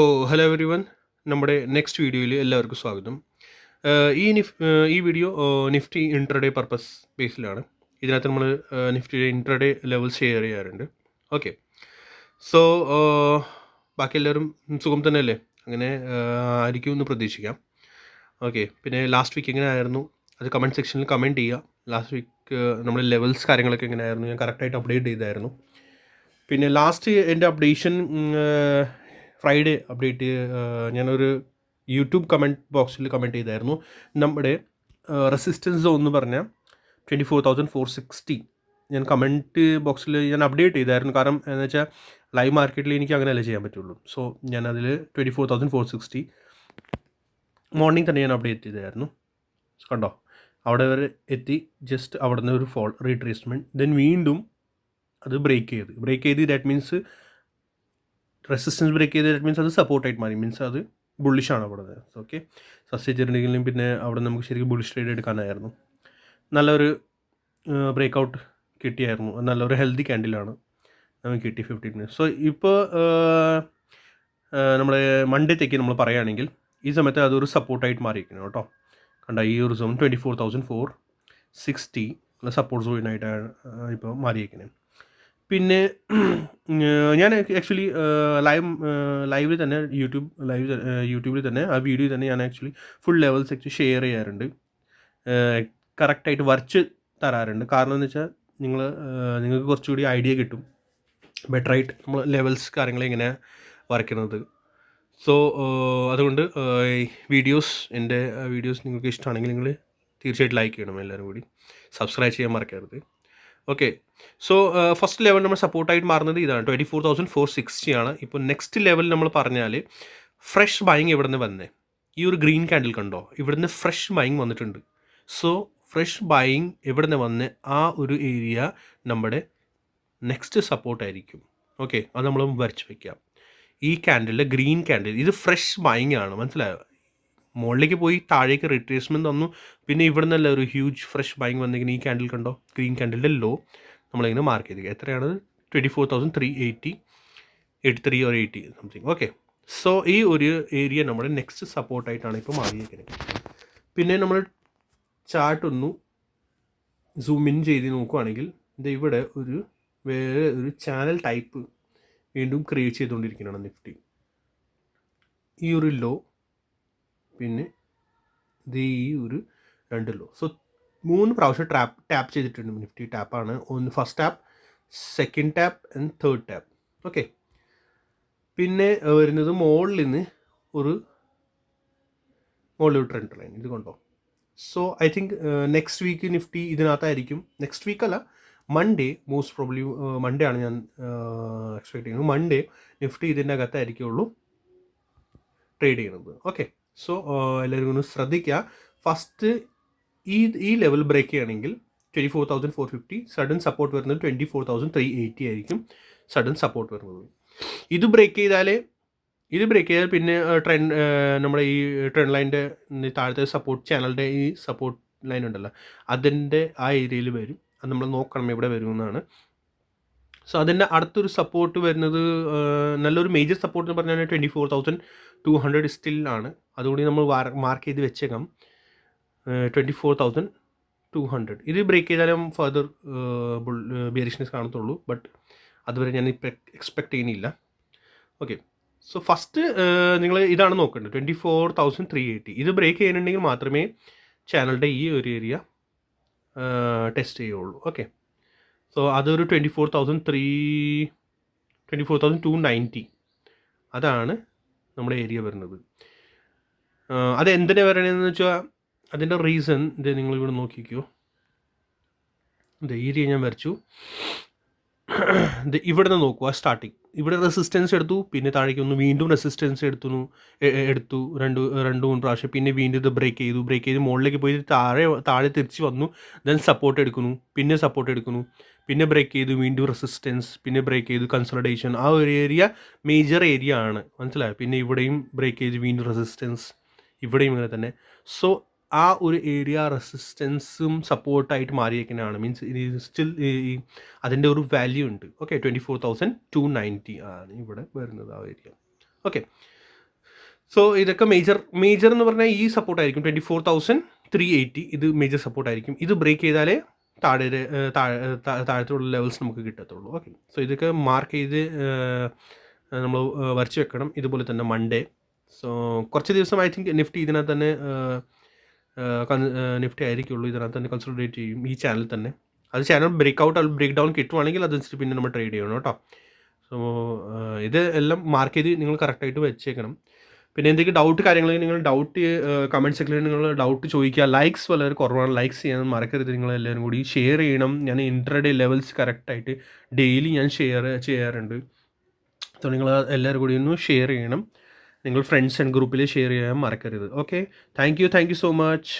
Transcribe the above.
ഓ hello everyone നമ്മുടെ next വീഡിയോയിൽ എല്ലാവർക്കും സ്വാഗതം. ഈ നിഫ് ഈ വീഡിയോ നിഫ്റ്റി ഇൻട്രഡേ പർപ്പസ് ബേസിലാണ് ഇതിനകത്ത് നമ്മൾ നിഫ്റ്റിയുടെ ഇൻട്രഡേ ലെവൽ ഷെയർ ചെയ്യാറുണ്ട്. ഓക്കെ സോ ബാക്കി എല്ലാവരും സുഖം തന്നെ അല്ലേ അങ്ങനെ ആയിരിക്കും എന്ന് പ്രതീക്ഷിക്കാം. ഓക്കെ പിന്നെ ലാസ്റ്റ് വീക്ക് എങ്ങനെ ആയിരുന്നു? അത് കമന്റ് സെക്ഷനിൽ കമന്റ് ചെയ്യുക. ലാസ്റ്റ് വീക്ക് നമ്മൾ ലെവൽസ് കാര്യങ്ങളൊക്കെ എങ്ങനെയായിരുന്നു ഞാൻ കറക്റ്റായിട്ട് അപ്ഡേറ്റ് ചെയ്തായിരുന്നു. പിന്നെ ലാസ്റ്റ് എന്റെ അപ്ഡേഷൻ ഫ്രൈഡേ അപ്ഡേറ്റ് ഞാനൊരു യൂട്യൂബ് കമന്റ് ബോക്സിൽ കമന്റ് ചെയ്തായിരുന്നു. നമ്മുടെ റെസിസ്റ്റൻസ് സോൺ എന്ന് പറഞ്ഞാൽ twenty four thousand four sixty ഞാൻ കമന്റ് ബോക്സിൽ ഞാൻ അപ്ഡേറ്റ് ചെയ്തായിരുന്നു. കാരണം എന്ന് വെച്ചാൽ ലൈവ് മാർക്കറ്റിൽ എനിക്ക് അങ്ങനെയല്ലേ ചെയ്യാൻ പറ്റുള്ളൂ. സോ ഞാൻ അതിൽ twenty four thousand four sixty morning തന്നെ ഞാൻ അപ്ഡേറ്റ് ചെയ്തായിരുന്നു. കണ്ടോ? അവിടെ വരെ എത്തി ജസ്റ്റ് അവിടെ നിന്ന് ഒരു ഫോൾ റീട്രേസ്മെന്റ് ദെൻ വീണ്ടും അത് ബ്രേക്ക് ചെയ്ത്. ബ്രേക്ക് ചെയ്ത് ദാറ്റ് മീൻസ് റെസിസ്റ്റൻസ് ബ്രേക്ക് ചെയ്ത് ദാറ്റ് മീൻസ് അത് സപ്പോർട്ടായിട്ട് മാറി. മീൻസ് അത് ബുള്ളിഷാണ് അവിടെ. ഓക്കെ സസ്യച്ചിട്ടുണ്ടെങ്കിലും പിന്നെ അവിടെ നമുക്ക് ശരിക്കും ബുള്ളിഷ് ട്രേഡ് എടുക്കാനായിരുന്നു. നല്ലൊരു ബ്രേക്കൗട്ട് കിട്ടിയായിരുന്നു. നല്ലൊരു ഹെൽത്തി ക്യാൻഡിലാണ് നമുക്ക് കിട്ടി ഫിഫ്റ്റീൻ മിനിറ്റ്സ് സോ ഇപ്പോൾ നമ്മുടെ മൺഡേത്തേക്ക് നമ്മൾ പറയുകയാണെങ്കിൽ ഈ സമയത്ത് അതൊരു സപ്പോർട്ടായിട്ട് മാറിയിരിക്കണം കേട്ടോ. കണ്ട ഈ ഒരു zone twenty four thousand four sixty support സോയിനായിട്ടാണ് ഇപ്പോൾ മാറിയിരിക്കുന്നത്. പിന്നെ ഞാൻ ആക്ച്വലി ലൈവ് ലൈവിൽ തന്നെ യൂട്യൂബ് ലൈവ് യൂട്യൂബിൽ തന്നെ ആ വീഡിയോ തന്നെ ഞാൻ actually full levels actually share ചെയ്യാറുണ്ട്. കറക്റ്റായിട്ട് വരച്ച് തരാറുണ്ട്. കാരണം എന്ന് വെച്ചാൽ നിങ്ങൾ നിങ്ങൾക്ക് കുറച്ചുകൂടി ഐഡിയ കിട്ടും. ബെറ്ററായിട്ട് നമ്മൾ ലെവൽസ് കാര്യങ്ങൾ എങ്ങനെ വരയ്ക്കുന്നത്. സോ അതുകൊണ്ട് വീഡിയോസ് എന്റെ വീഡിയോസ് നിങ്ങൾക്ക് ഇഷ്ടമാണെങ്കിൽ നിങ്ങൾ തീർച്ചയായിട്ടും ലൈക്ക് ചെയ്യണം എല്ലാവരും കൂടി. സബ്സ്ക്രൈബ് ചെയ്യാൻ മറക്കരുത്. ഓക്കെ സോ ഫസ്റ്റ് ലെവൽ നമ്മൾ സപ്പോർട്ടായിട്ട് മാറുന്നത് ഇതാണ് twenty four thousand four sixty ആണ്. ഇപ്പോൾ നെക്സ്റ്റ് ലെവൽ നമ്മൾ പറഞ്ഞാൽ ഫ്രഷ് ബൈങ് ഇവിടെ നിന്ന് വന്നേ? ഈ ഒരു ഗ്രീൻ ക്യാൻഡിൽ കണ്ടോ? ഇവിടുന്ന് ഫ്രഷ് ബൈങ് വന്നിട്ടുണ്ട്. സോ ഫ്രഷ് ബൈങ് എവിടെ നിന്ന് വന്ന്? ആ ഒരു ഏരിയ നമ്മുടെ നെക്സ്റ്റ് സപ്പോർട്ടായിരിക്കും ഓക്കെ അത് നമ്മൾ വരച്ച് വയ്ക്കാം ഈ ക്യാൻഡിൽ ഗ്രീൻ ക്യാൻഡിൽ ഇത് ഫ്രഷ് ബൈങ് ആണ്. മനസ്സിലായോ? മുകളിലേക്ക് പോയി താഴേക്ക് റിട്രേസ്മെന്റ് തന്നു. പിന്നെ ഇവിടെ നിന്നല്ല ഒരു ഹ്യൂജ് ഫ്രഷ് ബൈങ് വന്നിങ്ങനെ ഈ ക്യാൻഡിൽ കണ്ടോ? ഗ്രീൻ ക്യാൻഡിലിന്റെ ലോ നമ്മളിങ്ങനെ മാർക്ക് ചെയ്ത് എത്രയാണ്? Twenty four thousand three eighty eighty three or eighty something okay so ഈ ഒരു ഏരിയ നമ്മുടെ നെക്സ്റ്റ് സപ്പോർട്ടായിട്ടാണ് ഇപ്പോൾ മാറിയിരിക്കുന്നത്. പിന്നെ നമ്മൾ ചാർട്ട് ഒന്ന് സൂം ഇൻ ചെയ്ത് നോക്കുകയാണെങ്കിൽ ഇത് ഇവിടെ ഒരു വേറെ ഒരു ചാനൽ ടൈപ്പ് വീണ്ടും ക്രിയേറ്റ് ചെയ്തുകൊണ്ടിരിക്കുന്നതാണ് നിഫ്റ്റി ഈ ഒരു ലോ പിന്നെ ഇത് ഈ ഒരു രണ്ട് ലോ. സോ മൂന്ന് പ്രാവശ്യം ട്രാപ്പ് ടാപ്പ് ചെയ്തിട്ടുണ്ട് നിഫ്റ്റി ടാപ്പാണ് ഒന്ന് first top second top and third top okay പിന്നെ വരുന്നത് മുകളിൽ നിന്ന് ഒരു മുകളിൽ ട്രെൻഡ് ലൈൻ ഇത് കൊണ്ടോ? So I think next week Nifty ഇതിനകത്തായിരിക്കും. Next week അല്ല മൺഡേ മോസ്റ്റ് പ്രോബ്ലി മൺഡേ ആണ് ഞാൻ എക്സ്പെക്ട് ചെയ്യുന്നത്. മൺഡേ നിഫ്റ്റി ഇതിന്റെ അകത്തായിരിക്കുള്ളൂ ട്രേഡ് ചെയ്യുന്നത്. ഓക്കെ സോ എല്ലാവരും ഒന്ന് ശ്രദ്ധിക്കുക ഫസ്റ്റ് ഈ ഈ ലെവൽ ബ്രേക്ക് ചെയ്യുകയാണെങ്കിൽ twenty four thousand four fifty sudden support വരുന്നത് twenty four thousand three eighty ആയിരിക്കും സഡൻ സപ്പോർട്ട് വരുന്നത്. ഇത് ബ്രേക്ക് ചെയ്താലേ ഇത് ബ്രേക്ക് ചെയ്താൽ പിന്നെ ട്രെൻഡ് നമ്മുടെ ഈ ട്രെൻഡ് ലൈന്റെ താഴത്തെ സപ്പോർട്ട് ചാനലിന്റെ ഈ സപ്പോർട്ട് ലൈൻ ഉണ്ടല്ലോ അതിന്റെ ആ ഏരിയയിൽ വരും. അത് നമ്മൾ നോക്കണം എവിടെ വരുമെന്നാണ് സോ അതിന്റെ അടുത്തൊരു സപ്പോർട്ട് വരുന്നത് നല്ലൊരു മേജർ സപ്പോർട്ട് എന്ന് പറഞ്ഞാൽ twenty four thousand two hundred still ആണ്. അതുകൊണ്ട് നമ്മൾ മാർക്ക് ചെയ്ത് വെച്ചേക്കാം. Twenty four thousand two hundred ഇത് ബ്രേക്ക് ചെയ്താലും ഫർദർ ബിയറിഷ്നെസ് കാണത്തുള്ളൂ. ബട്ട് അതുവരെ ഞാൻ ഇപ്പം എക്സ്പെക്ട് ചെയ്യുന്നില്ല. ഓക്കെ സോ ഫസ്റ്റ് നിങ്ങൾ ഇതാണ് നോക്കേണ്ടത്. Twenty four thousand three eighty ഇത് ബ്രേക്ക് ചെയ്യുന്നുണ്ടെങ്കിൽ മാത്രമേ ചാനലിന്റെ ഈ ഒരു ഏരിയ ടെസ്റ്റ് ചെയ്യുള്ളൂ. ഓക്കെ അതൊരു twenty four thousand three twenty four thousand two ninety അതാണ് നമ്മുടെ ഏരിയ വരുന്നത്. അത് എന്തിനാ പറയണതെന്ന് വെച്ചാൽ അതിന്റെ റീസൺ ഇത് നിങ്ങളിവിടെ നോക്കിക്കോ. ഇത് ഏരിയ ഞാൻ വരച്ചു. ഇവിടെ നിന്ന് നോക്കുക സ്റ്റാർട്ടിങ് ഇവിടെ റെസിസ്റ്റൻസ് എടുത്തു പിന്നെ താഴേക്ക് ഒന്ന് വീണ്ടും റെസിസ്റ്റൻസ് എടുത്തു എടുത്തു രണ്ട് രണ്ട് മൂന്ന് പ്രാവശ്യം. പിന്നെ വീണ്ടും ഇത് ബ്രേക്ക് ചെയ്തു ബ്രേക്ക് ചെയ്ത് മുകളിലേക്ക് പോയി താഴെ താഴെ തിരിച്ച് വന്നു ദെൻ സപ്പോർട്ട് എടുക്കുന്നു പിന്നെ സപ്പോർട്ട് എടുക്കുന്നു പിന്നെ ബ്രേക്ക് ചെയ്തു വീണ്ടും റെസിസ്റ്റൻസ് പിന്നെ ബ്രേക്ക് ചെയ്തു കൺസൾട്ടേഷൻ ആ ഒരു ഏരിയ മേജർ ഏരിയ ആണ്. മനസ്സിലായോ? പിന്നെ ഇവിടെയും ബ്രേക്ക് ചെയ്ത് വീണ്ടും റെസിസ്റ്റൻസ് ഇവിടെയും ഇങ്ങനെ തന്നെ. സോ ആ ഒരു ഏരിയ റെസിസ്റ്റൻസും സപ്പോർട്ടായിട്ട് മാറിയേക്കുന്നതാണ്. മീൻസ് സ്റ്റിൽ ഈ അതിന്റെ ഒരു വാല്യൂ ഉണ്ട്. Okay twenty four thousand two ninety ആണ് ഇവിടെ വരുന്നത് ആ ഏരിയ. ഓക്കെ സോ ഇതൊക്കെ മേജർ മേജർ എന്ന് പറഞ്ഞാൽ ഈ സപ്പോർട്ട് ആയിരിക്കും. Twenty four thousand three eighty ഇത് മേജർ സപ്പോർട്ട് ആയിരിക്കും. ഇത് ബ്രേക്ക് ചെയ്താലേ താഴെ താഴത്തുള്ള ലെവൽസ് നമുക്ക് കിട്ടത്തുള്ളൂ. ഓക്കെ സോ ഇതൊക്കെ മാർക്ക് ചെയ്ത് നമ്മൾ വരച്ച് വെക്കണം. ഇതുപോലെ തന്നെ മൺഡേ സോ കുറച്ച് ദിവസം ഐ തിങ്ക് നിഫ്റ്റി ഇതിനകത്ത് തന്നെ നിഫ്റ്റി ആയിരിക്കുള്ളൂ. ഇതിനകത്ത് തന്നെ കൺസൾട്ടേറ്റ് ചെയ്യും ഈ ചാനൽ തന്നെ. അത് channel break out break down കിട്ടുവാണെങ്കിൽ അതനുസരിച്ച് പിന്നെ നമ്മൾ ട്രേഡ് ചെയ്യണം കേട്ടോ. സോ ഇത് എല്ലാം മാർക്ക് ചെയ്ത് നിങ്ങൾ കറക്റ്റായിട്ട് വെച്ചേക്കണം. പിന്നെ എന്തെങ്കിലും ഡൗട്ട് കാര്യങ്ങൾ നിങ്ങൾ ഡൗട്ട് കമന്റ് സെക്ഷനിൽ നിങ്ങൾ ഡൗട്ട് ചോദിക്കുക. ലൈക്സ് വളരെ കുറവാണ്. ലൈക്സ് ചെയ്യാൻ മറക്കരുത് നിങ്ങൾ എല്ലാവരും കൂടി. ഷെയർ ചെയ്യണം. ഞാൻ ഇൻട്രഡേ ലെവൽസ് കറക്റ്റായിട്ട് ഡെയിലി ഞാൻ ഷെയർ ചെയ്യാറുണ്ട്. സോ നിങ്ങൾ എല്ലാവരും കൂടി ഒന്ന് ഷെയർ ചെയ്യണം. നിങ്ങൾ ഫ്രണ്ട്സ് ആൻഡ് ഗ്രൂപ്പിൽ ഷെയർ ചെയ്യാൻ മറക്കരുത്. Okay thank you thank you so much